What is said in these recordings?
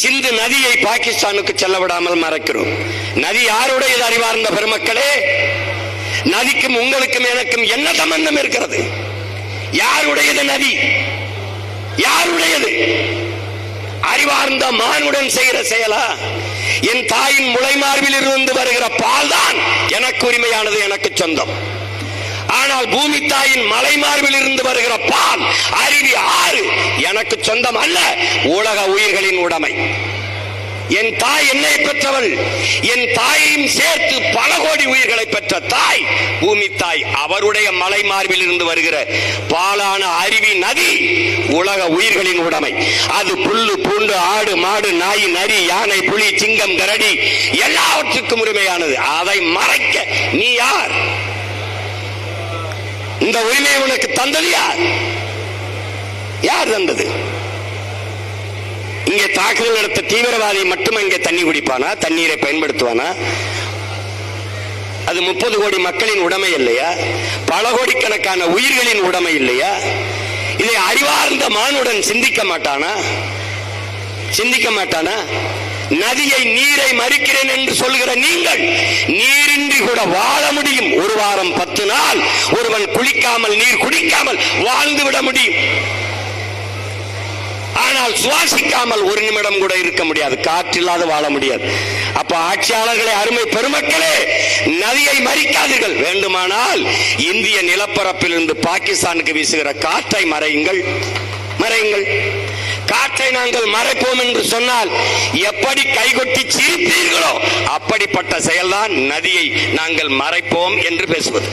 சிந்து நதியை பாகிஸ்தானுக்கு செல்ல விடாமல் மறைக்கிறோம். நதி யாருடையது அறிவார்ந்த பெருமக்களே? நதிக்கும் உங்களுக்கும் எனக்கும் என்ன சம்பந்தம் இருக்கிறது? யாருடையது நதி? யாருடையது? அறிவார்ந்த மானுடன் செய்கிற செயலா? என் தாயின் முளைமார்பில் இருந்து வருகிற பால் தான் எனக்கு உரிமையானது எனக்கு சொந்தம். ஆனால் பூமி தாயின் மலைமார்பில் இருந்து வருகிற பால் அருவி ஆறு எனக்கு சொந்தம் அல்ல உலக உயிர்களின் உடைமை. என் தாய் என்னை பெற்றவள். என் தாயையும் சேர்த்து பல கோடி உயிர்களை பெற்ற தாய் பூமி தாய் அவருடைய மலை மார்பில் இருந்து வருகிற பாலான அருவி நதி உலக உயிர்களின் உடைமை. அது புல்லு பூண்டு ஆடு மாடு நாய் நரி யானை புலி சிங்கம் கரடி எல்லாவற்றுக்கும் உரிமையானது. அதை மறைக்க நீ யார்? இந்த உரிமையை உனக்கு தந்தது யார்? யார் தந்தது இங்கே தாக்குதல் நடத்த தீவிரவாதி மட்டும் இங்கே தண்ணி குடிப்பானா? தண்ணீரை பயன்படுத்துவானா? அது முப்பது கோடி மக்களின் உடைமை இல்லையா? பல கோடிக்கணக்கான உயிர்களின் உடைமை இல்லையா? இதை அறிவார்ந்த மானுடன் சிந்திக்க மாட்டானா? சிந்திக்க மாட்டானா? நதியை நீரை மறுக்கிறேன் என்று சொல்கிற நீங்கள் நீரின்றி கூட வாழ முடியும். ஒரு வாரம் பத்து நாள் ஒருவன் குளிக்காமல் நீர் குடிக்காமல் வாழ்ந்து விட முடியும். ஆனால் சுவாசிக்காமல் ஒரு நிமிடம் கூட இருக்க முடியாது. காற்றில்லாத வாழ முடியாது. அப்ப ஆட்சியாளர்களே அருமை பெருமக்களே நதியை மறிக்காதீர்கள். வேண்டுமானால் இந்திய நிலப்பரப்பில் இருந்து பாகிஸ்தானுக்கு வீசுகிற காற்றை மறையுங்கள். மறையுங்கள். காற்றை நாங்கள் மறைப்போம் என்று சொன்னால் எப்படி கைகொட்டி சிரிப்பீர்களோ அப்படிப்பட்ட செயல்தான் நதியை நாங்கள் மறைப்போம் என்று பேசுவது.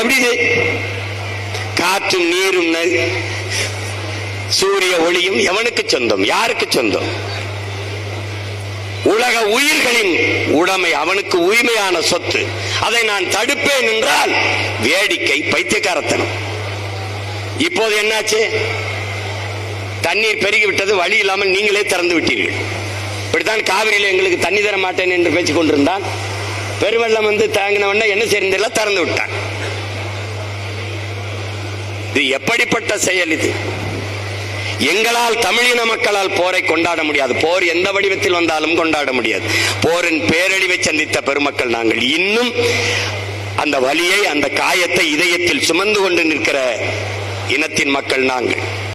எப்படி காற்றும் நீரும் சூரிய ஒளியும் எவனுக்கு சொந்தம்? யாருக்கு சொந்தம்? உலக உயிர்களின் உடைமை அவனுக்கு உரிமையான சொத்து. அதை நான் தடுப்பேன் என்றால் வேடிக்கை பைத்தியக்காரத்தனம். இப்போது என்னாச்சு? தண்ணீர் பெருகி விட்டது வழி இல்லாமல் நீங்களே திறந்து விட்டீர்கள். இப்படித்தான் காவிரியில் எங்களுக்கு தண்ணி தர மாட்டேன் என்று பேசிக் கொண்டிருந்தான். பெருவெள்ளம் வந்து தாங்கின உடனே என்ன செய்யறதில்ல திறந்து விட்டான். இது எப்படிப்பட்ட செயல் இது? எங்களால் தமிழின மக்களால் போரை கொண்டாட முடியாது. போர் எந்த வடிவத்தில் வந்தாலும் கொண்டாட முடியாது. போரின் பேரழிவை சந்தித்த பெருமக்கள் நாங்கள் இன்னும் அந்த வலியை அந்த காயத்தை இதயத்தில் சுமந்து கொண்டு நிற்கிற இனத்தின் மக்கள் நாங்கள்.